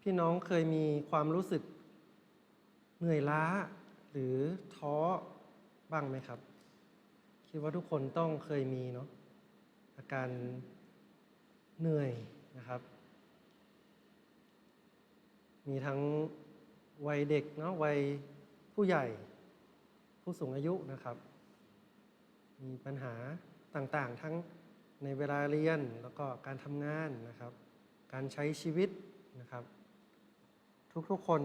พี่น้องเคยมีความรู้สึกเหนื่อยล้าหรือท้อบ้างไหมครับ คิดว่าทุกคนต้องเคยมีเนาะอาการเหนื่อยนะครับ มีทั้งวัยเด็กเนาะวัยผู้ใหญ่ ผู้สูงอายุนะครับ มีปัญหาต่างๆ ทั้งในเวลาเรียนแล้วก็การทำงานนะครับ การใช้ชีวิตนะครับ ทุกๆคน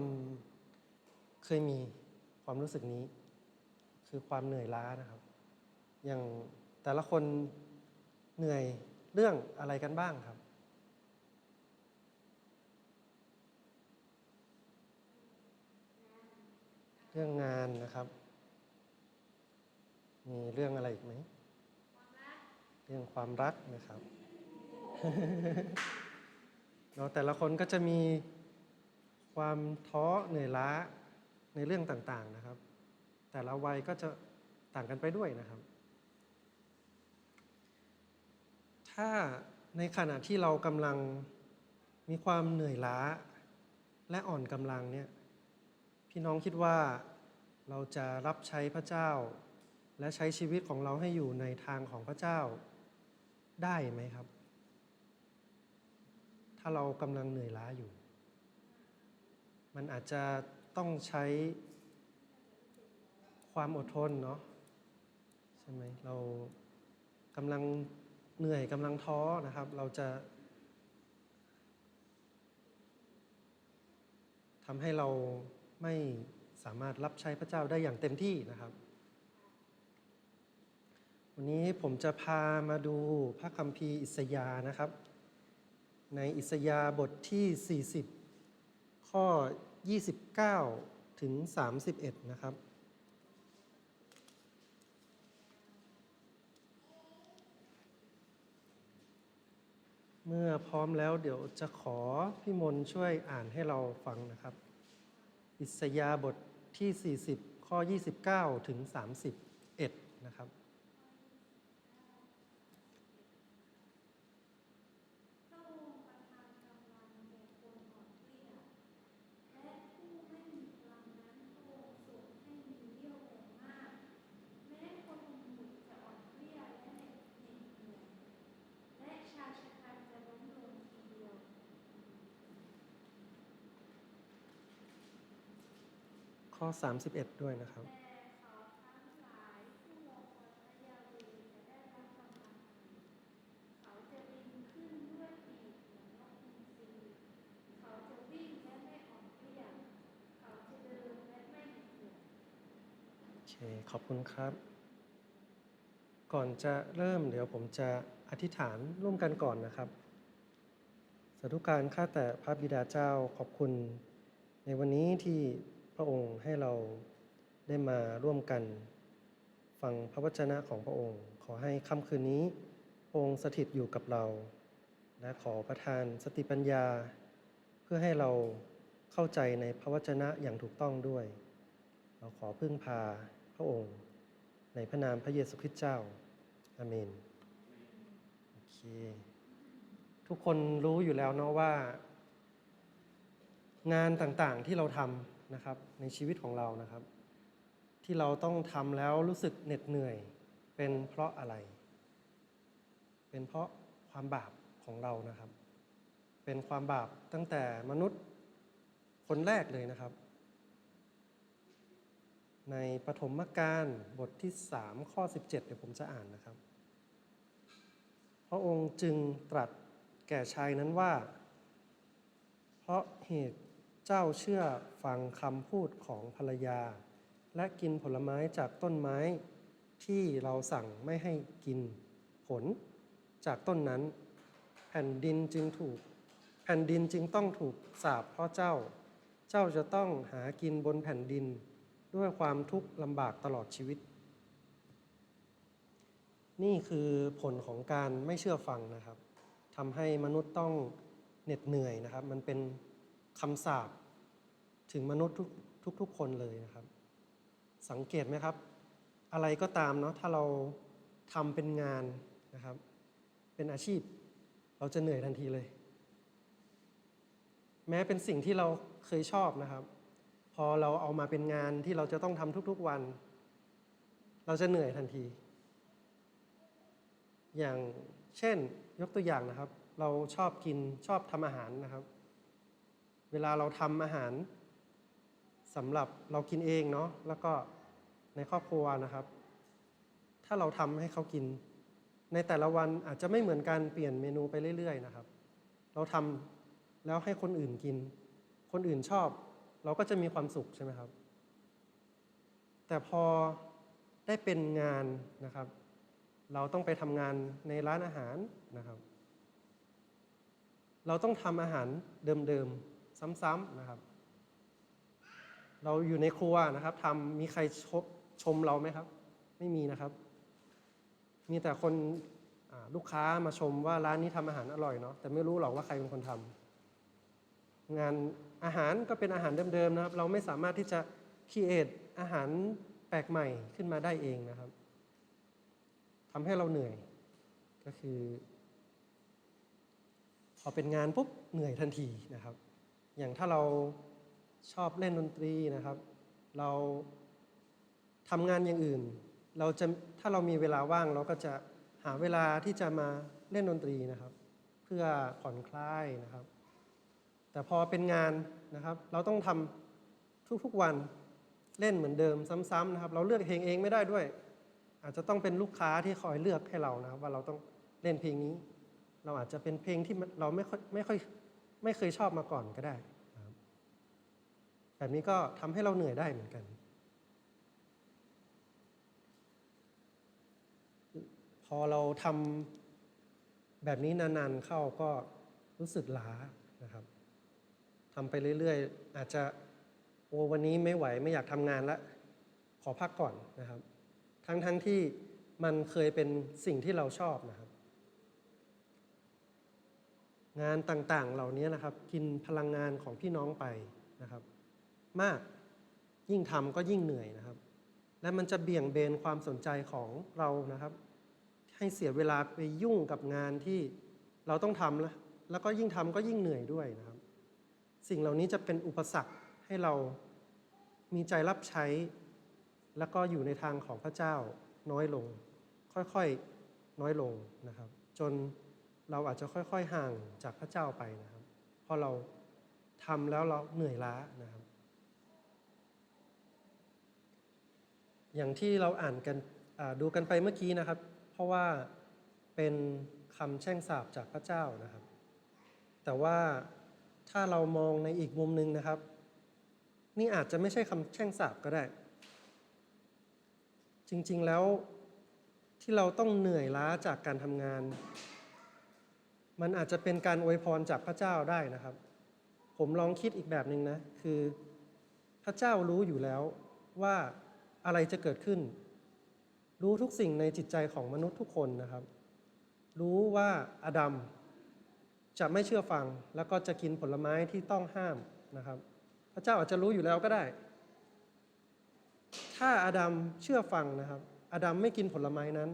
เคยมีความรู้สึกนี้ คือความเหนื่อยล้านะครับ อย่างแต่ละคนเหนื่อยเรื่องอะไรกันบ้างครับเรื่องงานนะครับ มีเรื่องอะไรอีกไหม เรื่องความรักนะครับ เนาะแต่ละคนก็จะมีความท้อเหนื่อยล้าในเรื่องต่างๆนะครับ แต่ละวัยก็จะต่างกันไปด้วยนะครับ ถ้าในขณะที่เรากำลังมีความเหนื่อยล้าและอ่อนกำลังเนี่ยพี่น้องคิดว่าเราจะรับใช้พระเจ้า และใช้ชีวิตของเราให้อยู่ในทางของพระเจ้าได้ไหมครับ ถ้าเรากำลังเหนื่อยล้าอยู่ มันอาจจะต้องใช้ความอดทนเนาะใช่ไหมเรากำลังเหนื่อยกำลังท้อนะครับ เราจะทำให้เราไม่สามารถรับใช้พระเจ้าได้อย่างเต็มที่นะครับ วันนี้ผมจะพามาดูพระคัมภีร์อิสยาห์นะครับ ในอิสยาบทที่ 40 ข้อ 29 ถึง 31 นะครับ เมื่อพร้อมแล้วเดี๋ยวจะขอพี่มนช่วยอ่านให้เราฟังนะครับ อิสยาบทที่ 40 ข้อ 29 ถึง 31 นะครับ นและไม่เหนื่อยโอเค ขอบคุณครับ ก่อนจะเริ่มเดี๋ยวผมจะอธิษฐานร่วมกันก่อนนะครับสาธุการข้าแต่พระบิดาเจ้าขอบคุณ ในวันนี้ที่ พระองค์ให้เราได้มาร่วมกัน ฟังพระวจนะของพระองค์ ขอให้ค่ำคืนนี้พระองค์สถิตอยู่กับเรา และขอประทานสติปัญญา เพื่อให้เราเข้าใจในพระวจนะอย่างถูกต้องด้วย เราขอพึ่งพาพระองค์ ในพระนามพระเยซูคริสต์เจ้าอาเมนโอเคทุกคนรู้อยู่แล้วเนาะว่า งานต่างๆที่เราทำ นะครับในชีวิตของเรานะครับ ที่เราต้องทำแล้วรู้สึกเหน็ดเหนื่อย เป็นเพราะอะไร เป็นเพราะความบาปของเรานะครับ เป็นความบาปตั้งแต่มนุษย์คนแรกเลยนะครับ ในปฐมกาลบทที่ 3 ข้อ 17 เดี๋ยวผมจะอ่านนะครับ พระองค์จึงตรัสแก่ชายนั้นว่า เพราะเหตุ เจ้าเชื่อฟังคำพูดของภรรยา และกินผลไม้จากต้นไม้ที่เราสั่งไม่ให้กินผลจากต้นนั้น แผ่นดินจึงถูก แผ่นดินจึงต้องถูกสาปเพราะเจ้า เจ้าจะต้องหากินบนแผ่นดินด้วยความทุกข์ลำบากตลอดชีวิต นี่คือผลของการไม่เชื่อฟังนะครับทำให้มนุษย์ต้องเหน็ดเหนื่อยนะครับ มันเป็น คำสาปถึงมนุษย์ทุกทุกคนเลยนะครับ สังเกตไหมครับ อะไรก็ตามเนาะถ้าเราทำเป็นงานนะครับ เป็นอาชีพ เราจะเหนื่อยทันทีเลย แม้เป็นสิ่งที่เราเคยชอบนะครับ พอเราเอามาเป็นงานที่เราจะต้องทำทุกๆวัน เราจะเหนื่อยทันที อย่างเช่นยกตัวอย่างนะครับ เราชอบกินชอบทำอาหารนะครับ วลาเราทำอาหารสำหรับเรากินเองเนาะแล้วก็ในครอบครัวนะครับ ถ้าเราทำให้เขากิน ในแต่ละวันอาจจะไม่เหมือนกันเปลี่ยนเมนูไปเรื่อย ๆ นะครับ เราทำแล้วให้คนอื่นกิน คนอื่นชอบ เราก็จะมีความสุขใช่ไหมครับ แต่พอได้เป็นงานนะครับ เราต้องไปทำงานในร้านอาหารนะครับ เราต้องทำอาหารเดิมๆ ซ้ำๆนะครับ เราอยู่ในครัวนะครับทำมีใครชมชมเราไหมครับ ไม่มีนะครับ มีแต่คนลูกค้ามาชมว่าร้านนี้ทำอาหารอร่อยเนาะแต่ไม่รู้หรอกว่าใครเป็นคนทำงานอาหารก็เป็นอาหารเดิมๆนะครับ เราไม่สามารถที่จะคิดเอทอาหารแปลกใหม่ขึ้นมาได้เองนะครับทำให้เราเหนื่อย ก็คือ พอเป็นงานปุ๊บเหนื่อยทันทีนะครับ อย่างถ้าเราชอบเล่นดนตรีนะครับ เราทำงานอย่างอื่น เราจะถ้าเรามีเวลาว่างเราก็จะหาเวลาที่จะมาเล่นดนตรีนะครับ เพื่อผ่อนคลายนะครับ แต่พอเป็นงานนะครับ เราต้องทำทุกๆวันเล่นเหมือนเดิมซ้ำๆนะครับ เราเลือกเพลงเองไม่ได้ด้วย อาจจะต้องเป็นลูกค้าที่คอยเลือกให้เรานะครับ ว่าเราต้องเล่นเพลงนี้ เราอาจจะเป็นเพลงที่เราไม่ค่อยไม่ค่อย ไม่เคยชอบมาก่อนก็ได้แบบนี้ก็ทำให้เราเหนื่อยได้เหมือนกัน พอเราทำแบบนี้นานๆเข้าก็รู้สึกล้านะครับทำไปเรื่อยๆ อาจจะโอ้วันนี้ไม่ไหวไม่อยากทำงานละขอพักก่อนนะครับ ทั้งๆทที่มันเคยเป็นสิ่งที่เราชอบนะครับ งานต่างๆ เหล่านี้นะครับ กินพลังงานของพี่น้องไปนะครับ มากยิ่งทำก็ยิ่งเหนื่อยนะครับ และมันจะเบี่ยงเบนความสนใจของเรานะครับ ให้เสียเวลาไปยุ่งกับงานที่เราต้องทำแล้วแล้วก็ยิ่งทำก็ยิ่งเหนื่อยด้วยนะครับ สิ่งเหล่านี้จะเป็นอุปสรรคให้เรามีใจรับใช้ แล้วก็อยู่ในทางของพระเจ้าน้อยลง ค่อยๆน้อยลงนะครับ จน เราอาจจะค่อยๆห่างจากพระเจ้าไปนะครับเพราะเราทำแล้วเราเหนื่อยล้านะครับ อย่างที่เราอ่านกันดูกันไปเมื่อกี้นะครับ เพราะว่าเป็นคำแช่งสาปจากพระเจ้านะครับ แต่ว่าถ้าเรามองในอีกมุมหนึ่งนะครับ นี่อาจจะไม่ใช่คำแช่งสาปก็ได้ จริงๆแล้วที่เราต้องเหนื่อยล้าจากการทำงาน มันอาจจะเป็นการอวยพรจากพระเจ้าได้นะครับ ผมลองคิดอีกแบบหนึ่งนะ คือพระเจ้ารู้อยู่แล้วว่าอะไรจะเกิดขึ้น รู้ทุกสิ่งในจิตใจของมนุษย์ทุกคนนะครับ รู้ว่าอาดัมจะไม่เชื่อฟัง แล้วก็จะกินผลไม้ที่ต้องห้ามนะครับ พระเจ้าอาจจะรู้อยู่แล้วก็ได้ ถ้าอาดัมเชื่อฟังนะครับ อาดัมไม่กินผลไม้นั้น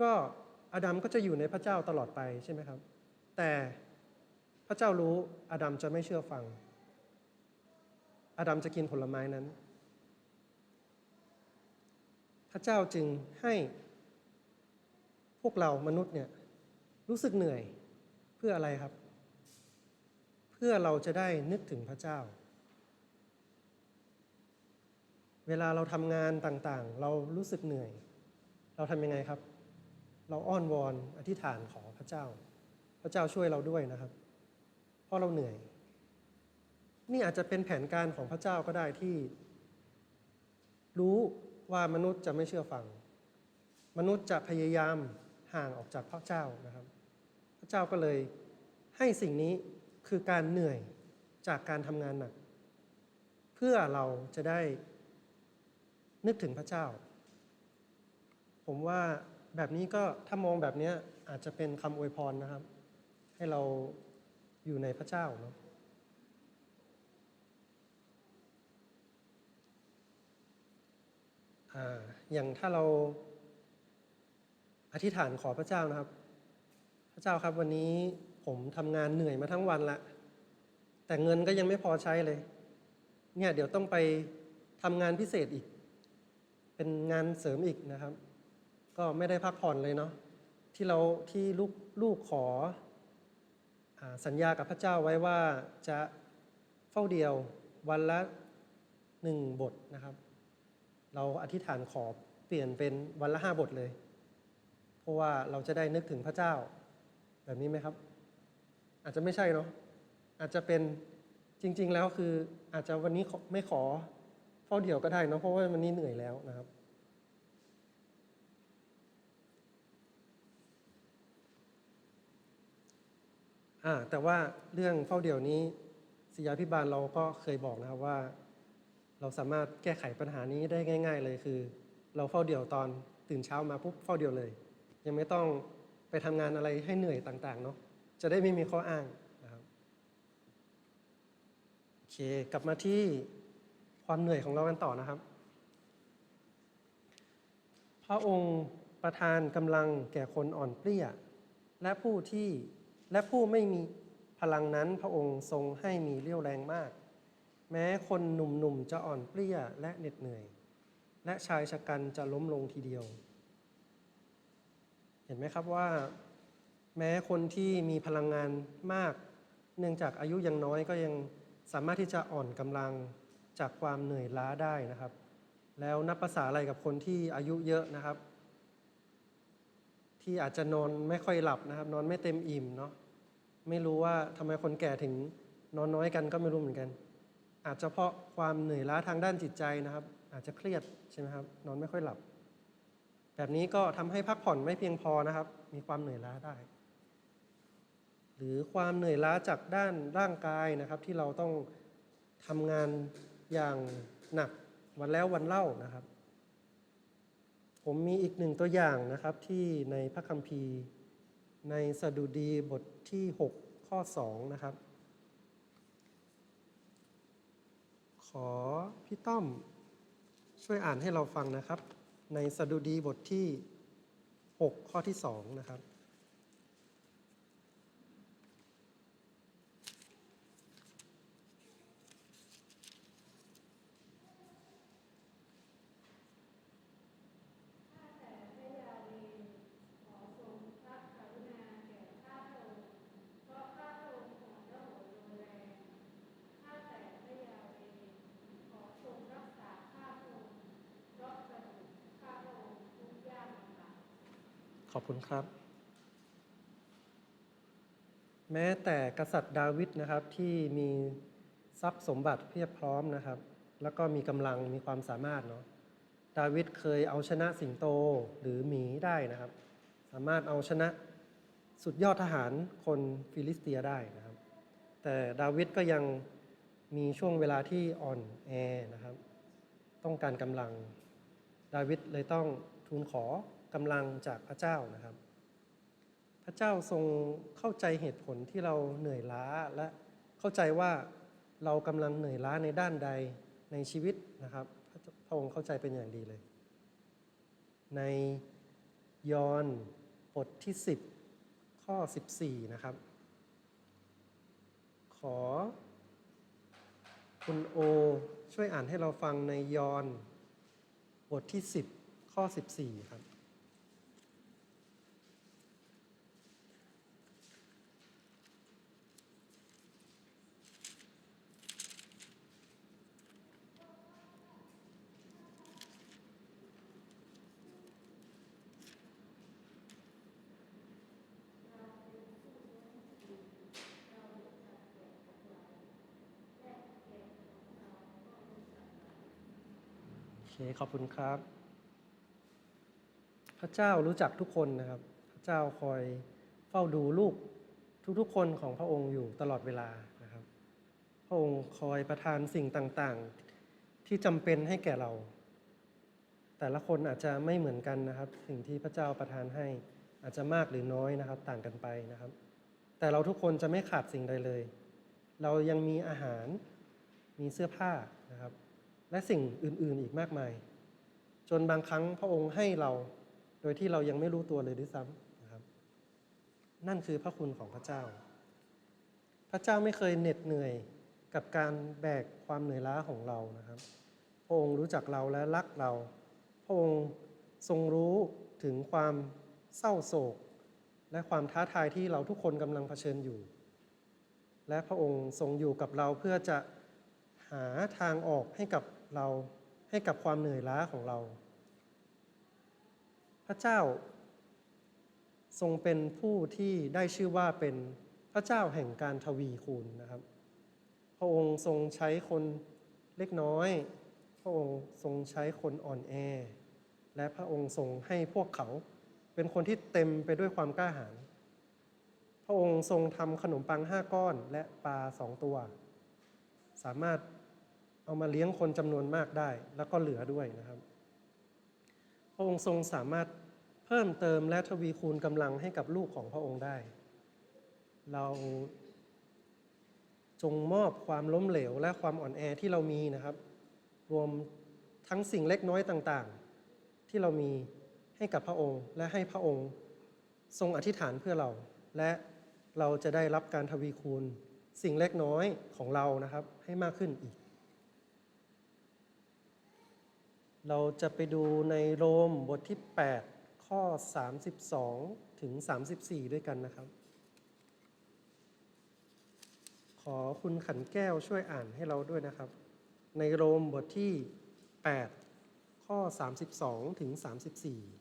ก็ อาดัมก็จะอยู่ในพระเจ้าตลอดไปใช่ไหมครับ แต่พระเจ้ารู้อาดัมจะไม่เชื่อฟัง อาดัมจะกินผลไม้นั้น พระเจ้าจึงให้พวกเรามนุษย์เนี่ยรู้สึกเหนื่อยเพื่ออะไรครับ เพื่อเราจะได้นึกถึงพระเจ้า เวลาเราทำงานต่างๆ เรารู้สึกเหนื่อย เราทำยังไงครับ เราอ้อนวอนอธิษฐานขอพระเจ้า พระเจ้าช่วยเราด้วยนะครับ เพราะเราเหนื่อย นี่อาจจะเป็นแผนการของพระเจ้าก็ได้ที่ รู้ว่ามนุษย์จะไม่เชื่อฟัง มนุษย์จะพยายามห่างออกจากพระเจ้านะครับ พระเจ้าก็เลยให้สิ่งนี้คือการเหนื่อยจากการทำงานหนัก เพื่อเราจะได้นึกถึงพระเจ้า ผมว่า แบบนี้ก็ถ้ามองแบบนี้อาจจะเป็นคำอวยพรนะครับ ให้เราอยู่ในพระเจ้าเนาะอ่าอย่างถ้าเราอธิษฐานขอพระเจ้านะครับ พระเจ้าครับวันนี้ผมทำงานเหนื่อยมาทั้งวันละ แต่เงินก็ยังไม่พอใช้เลย เนี่ยเดี๋ยวต้องไปทำงานพิเศษอีก เป็นงานเสริมอีกนะครับ ก็ไม่ได้พักผ่อนเลยเนาะที่เราที่ลูกลูกขออสัญญากับพระเจ้าไว้ว่าจะเฝ้าเดียววันละหนึ่งบทนะครับ เราอธิษฐานขอเปลี่ยนเป็นวันละห้าบทเลย เพราะว่าเราจะได้นึกถึงพระเจ้า แบบนี้ไหมครับ อาจจะไม่ใช่เนาะอาจจะเป็นจริง ๆ แล้วคืออาจจะวันนี้ไม่ขอเฝ้าเดี่ยวก็ได้เนาะเพราะว่าวันนี้เหนื่อยแล้วนะครับ อ่าแต่ว่าเรื่องเฝ้าเดี่ยวนี้ศิยาพิบาลเราก็เคยบอกนะครับว่า เราสามารถแก้ไขปัญหานี้ได้ง่าย ๆ เลยคือ เราเฝ้าเดี่ยวตอนตื่นเช้ามาปุ๊บเฝ้าเดี่ยวเลย ยังไม่ต้องไปทำงานอะไรให้เหนื่อยต่างๆเนาะจะได้ไม่มีข้ออ้างนะครับโอเคกลับมาที่ความเหนื่อยของเรากันต่อนะครับ พระองค์ประทานกำลังแก่คนอ่อนเปรี้ย และผู้ที่ และผู้ไม่มีพลังนั้นพระองค์ทรงให้มีเรี่ยวแรงมาก แม้คนหนุ่มๆจะอ่อนเปรี้ยและเหน็ดเหนื่อย และชายชะกันจะล้มลงทีเดียว เห็นไหมครับว่า แม้คนที่มีพลังงานมาก เนื่องจากอายุยังน้อยก็ยังสามารถที่จะอ่อนกำลังจากความเหนื่อยล้าได้นะครับ แล้วนับภาษาอะไรกับคนที่อายุเยอะนะครับ ที่อาจจะนอนไม่ค่อยหลับนะครับ นอนไม่เต็มอิ่มเนาะไม่รู้ว่าทำไมคนแก่ถึงนอนน้อยกันก็ไม่รู้เหมือนกัน อาจจะเพราะความเหนื่อยล้าทางด้านจิตใจนะครับ อาจจะเครียดใช่ไหมครับ นอนไม่ค่อยหลับ แบบนี้ก็ทำให้พักผ่อนไม่เพียงพอนะครับ มีความเหนื่อยล้าได้ หรือความเหนื่อยล้าจากด้านร่างกายนะครับ ที่เราต้องทำงานอย่างหนักวันแล้ววันเล่านะครับ ผมมีอีกหนึ่งตัวอย่างนะครับที่ในพระคัมภีร์ ในสดุดีบทที่ 6 ข้อ 2 นะครับ ขอพี่ต้อมช่วยอ่านให้เราฟังนะครับ ในสดุดีบทที่ 6 ข้อที่ 2 นะครับ อบคุณครับ แม้แต่กษัตริย์ดาวิดนะครับที่มีทรัพย์สมบัติเพียบพร้อมนะครับ แล้วก็มีกำลังมีความสามารถเนาะดาวิดเคยเอาชนะสิงโตหรือหมีได้นะครับ สามารถเอาชนะสุดยอดทหารคนฟิลิสเตียได้นะครับ แต่ดาวิดก็ยังมีช่วงเวลาที่อ่อนแอนะครับ ต้องการกำลัง ดาวิดเลยต้องทูลขอ กำลังจากพระเจ้านะครับ พระเจ้าทรงเข้าใจเหตุผลที่เราเหนื่อยล้าและเข้าใจว่าเรากำลังเหนื่อยล้าในด้านใดในชีวิตนะครับพระองค์เข้าใจเป็นอย่างดีเลย ในยอห์นบทที่ 10 ข้อ 14 นะครับ ขอ คุณโอช่วยอ่านให้เราฟังในยอห์นบทที่ 10 ข้อ 14 ครับ เคขอบคุณครับ พระเจ้ารู้จักทุกคนนะครับ พระเจ้าคอยเฝ้าดูลูกทุกๆคนของพระองค์อยู่ตลอดเวลานะครับ พระองค์คอยประทานสิ่งต่างๆ ที่จำเป็นให้แก่เรา แต่ละคนอาจจะไม่เหมือนกันนะครับ สิ่งที่พระเจ้าประทานให้อาจจะมากหรือน้อยนะครับ ต่างกันไปนะครับ แต่เราทุกคนจะไม่ขาดสิ่งใดเลย เรายังมีอาหารมีเสื้อผ้านะครับ และสิ่งอื่นๆอีกมากมาย จนบางครั้งพระองค์ให้เราโดยที่เรายังไม่รู้ตัวเลยด้วยซ้ำนะครับ นั่นคือพระคุณของพระเจ้า พระเจ้าไม่เคยเหน็ดเหนื่อยกับการแบกความเหนื่อยล้าของเรานะครับ พระองค์รู้จักเราและรักเรา พระองค์ทรงรู้ถึงความเศร้าโศก และความท้าทายที่เราทุกคนกำลังเผชิญอยู่ และพระองค์ทรงอยู่กับเราเพื่อจะหาทางออกให้กับ เราให้กับความเหนื่อยล้าของเรา พระเจ้าทรงเป็นผู้ที่ได้ชื่อว่าเป็นพระเจ้าแห่งการทวีคูณนะครับ พระองค์ทรงใช้คนเล็กน้อย พระองค์ทรงใช้คนอ่อนแอ และพระองค์ทรงให้พวกเขาเป็นคนที่เต็มไปด้วยความกล้าหาญ พระองค์ทรงทำขนมปังห้าก้อนและปลาสองตัว สามารถ เอามาเลี้ยงคนจำนวนมากได้ แล้วก็เหลือด้วยนะครับ พระองค์ทรงสามารถเพิ่มเติมและทวีคูณกำลังให้กับลูกของพระองค์ได้ เราจงมอบความล้มเหลวและความอ่อนแอที่เรามีนะครับ รวมทั้งสิ่งเล็กน้อยต่างๆ ที่เรามีให้กับพระองค์ และให้พระองค์ทรงอธิษฐานเพื่อเรา และเราจะได้รับการทวีคูณสิ่งเล็กน้อยของเรานะครับให้มากขึ้นอีก เราจะไปดูในโรมบทที่ 8 ข้อ 32 ถึง 34 ด้วยกันนะครับ ขอคุณขันแก้วช่วยอ่านให้เราด้วยนะครับ ในโรมบทที่ 8 ข้อ 32 ถึง 34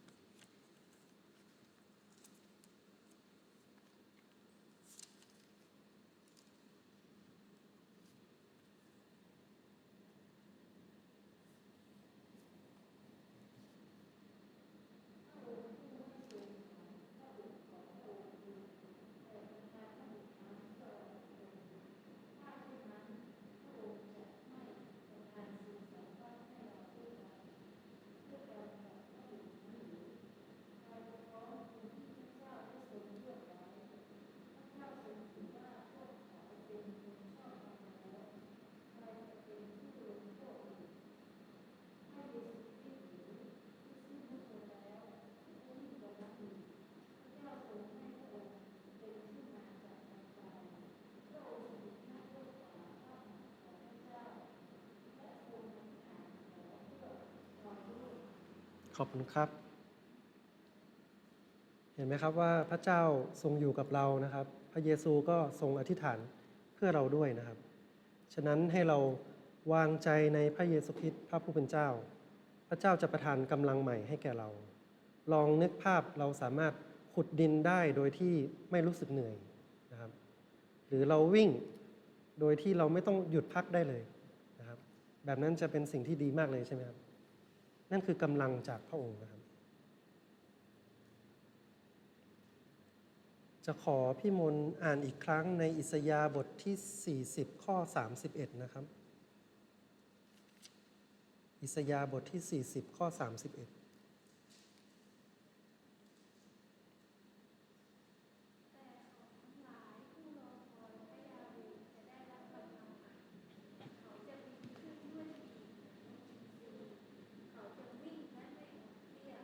ขอบคุณครับ เห็นไหมครับว่าพระเจ้าทรงอยู่กับเรานะครับ พระเยซูก็ทรงอธิษฐานเพื่อเราด้วยนะครับ ฉะนั้นให้เราวางใจในพระเยซูคริสต์พระผู้เป็นเจ้า พระเจ้าจะประทานกำลังใหม่ให้แก่เรา ลองนึกภาพเราสามารถขุดดินได้โดยที่ไม่รู้สึกเหนื่อยนะครับ หรือเราวิ่งโดยที่เราไม่ต้องหยุดพักได้เลยนะครับ แบบนั้นจะเป็นสิ่งที่ดีมากเลยใช่ไหมครับ นั่นคือกำลังจากพระองค์นะครับ จะขอพี่มนอ่านอีกครั้งในอิสยาห์บทที่ 40 ข้อ 31 นะครับ อิสยาห์บทที่ 40 ข้อ 31 แต่เขาทั้งหลายผู้รอคอยพระยาเวห์จะได้รับกำลังใหม่เขาจะบินขึ้นด้วยปีกเหมือนนกอินทรีเขาจะวิ่งและไม่อ่อนเพลีย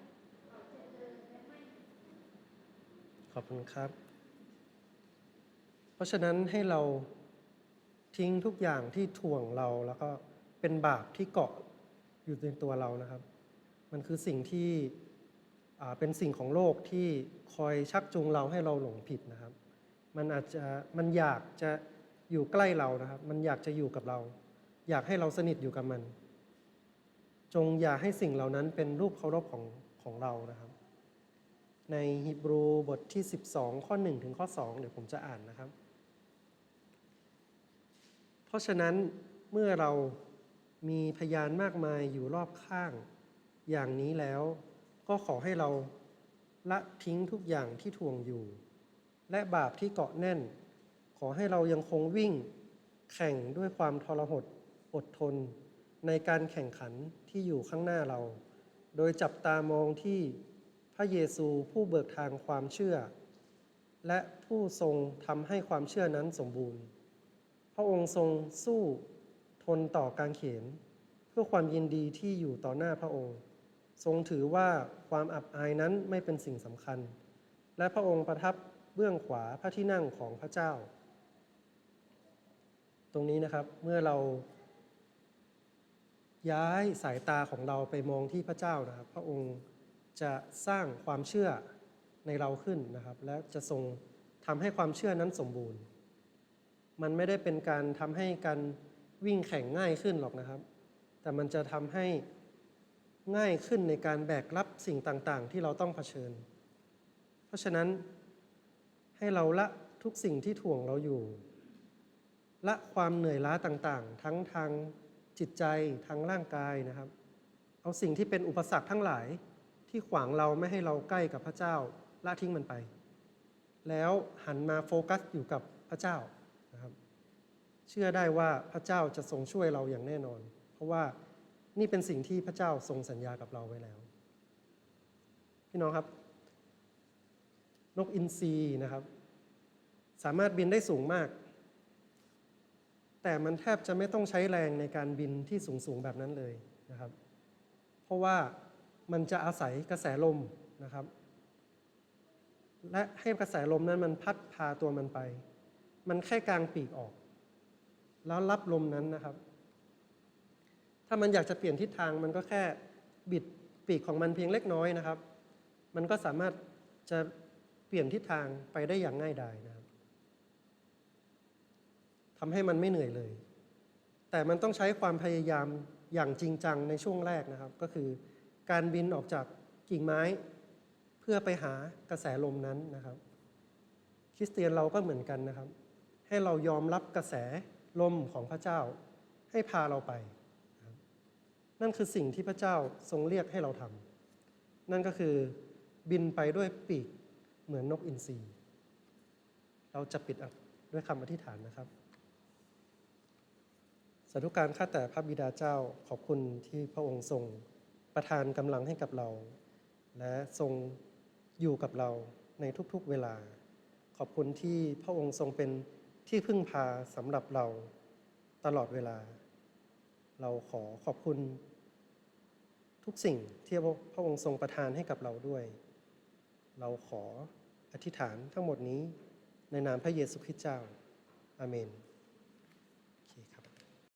เขาจะเดินและไม่ ขอบ คุณครับ เพราะฉะนั้นให้เราทิ้งทุกอย่างที่ถ่วงเราแล้วก็เป็นบาปที่เกาะอยู่ในตัวเรานะครับ มันคือสิ่งที่เป็นสิ่งของโลกที่คอยชักจูงเราให้เราหลงผิดนะครับ มันอาจจะมันอยากจะอยู่ใกล้เรานะครับ มันอยากจะอยู่กับเรา อยากให้เราสนิทอยู่กับมัน จงอย่าให้สิ่งเหล่านั้นเป็นรูปเคารพของของเรานะครับ ในฮีบรูบทที่ 12 ข้อ 1 ถึงข้อ 2 เดี๋ยวผมจะอ่านนะครับ เพราะฉะนั้นเมื่อเรามีพยานมากมายอยู่รอบข้างอย่างนี้แล้ว ก็ขอให้เราละทิ้งทุกอย่างที่ถ่วงอยู่ และบาปที่เกาะแน่น ขอให้เรายังคงวิ่งแข่งด้วยความทรหดอดทน ในการแข่งขันที่อยู่ข้างหน้าเรา โดยจับตามองที่ ระเยซูผู้เบิกทางความเชื่อ และผู้ทรงทำให้ความเชื่อนั้นสมบูรณ์ พระองค์ทรงสู้ทนต่อการเขนเพื่อความยินดีที่อยู่ต่อหน้าพระองค์ ทรงถือว่าความอับอายนั้นไม่เป็นสิ่งสำคัญ และพระองค์ประทับเบื้องขวาพระที่นั่งของพระเจ้า ตรงนี้นะครับเมื่อเราย้ายสายตาของเราไปมองที่พระเจ้านะครับ พระองค์ จะสร้างความเชื่อในเราขึ้นนะครับ และจะทรงทำให้ความเชื่อนั้นสมบูรณ์ มันไม่ได้เป็นการทำให้การวิ่งแข่งง่ายขึ้นหรอกนะครับ แต่มันจะทำให้ง่ายขึ้นในการแบกรับสิ่งต่างๆ ที่เราต้องเผชิญ เพราะฉะนั้นให้เราละทุกสิ่งที่ถ่วงเราอยู่ ละความเหนื่อยล้าต่างๆ ทั้งทางจิตใจทางร่างกายนะครับ เอาสิ่งที่เป็นอุปสรรคทั้งหลาย ที่ขวางเราไม่ให้เราใกล้กับพระเจ้าละทิ้งมันไป แล้วหันมาโฟกัสอยู่กับพระเจ้านะครับเชื่อได้ว่าพระเจ้าจะทรงช่วยเราอย่างแน่นอน เพราะว่านี่เป็นสิ่งที่พระเจ้าทรงสัญญากับเราไว้แล้ว พี่น้องครับ นกอินทรีนะครับ สามารถบินได้สูงมาก แต่มันแทบจะไม่ต้องใช้แรงในการบินที่สูงสูงๆแบบนั้นเลยนะครับ เพราะว่า มันจะอาศัยกระแสลมนะครับ และให้กระแสลมนั้นมันพัดพาตัวมันไป มันแค่กลางปีกออก แล้วรับลมนั้นนะครับ ถ้ามันอยากจะเปลี่ยนทิศทางมันก็แค่บิดปีกของมันเพียงเล็กน้อยนะครับ มันก็สามารถจะเปลี่ยนทิศทางไปได้อย่างง่ายดายนะครับทำให้มันไม่เหนื่อยเลย แต่มันต้องใช้ความพยายามอย่างจริงจังในช่วงแรกนะครับ ก็คือ การบินออกจากกิ่งไม้ เพื่อไปหากระแสลมนั้นนะครับ คริสเตียนเราก็เหมือนกันนะครับ ให้เรายอมรับกระแสลมของพระเจ้า ให้พาเราไป นั่นคือสิ่งที่พระเจ้าทรงเรียกให้เราทำนั่นก็คือบินไปด้วยปีกเหมือนนกอินทรีเราจะปิดด้วยคำอธิษฐานนะครับสาธุการข้าแต่พระบิดาเจ้าขอบคุณที่พระองค์ทรง ประทานกำลังให้กับเรา และทรงอยู่กับเราในทุกๆเวลา ขอบคุณที่พระองค์ทรงเป็นที่พึ่งพาสำหรับเราตลอดเวลา เราขอขอบคุณ ทุกสิ่งที่พระองค์ทรงประทานให้กับเราด้วย เราขออธิษฐานทั้งหมดนี้ในนามพระเยซูคริสต์เจ้า อาเมน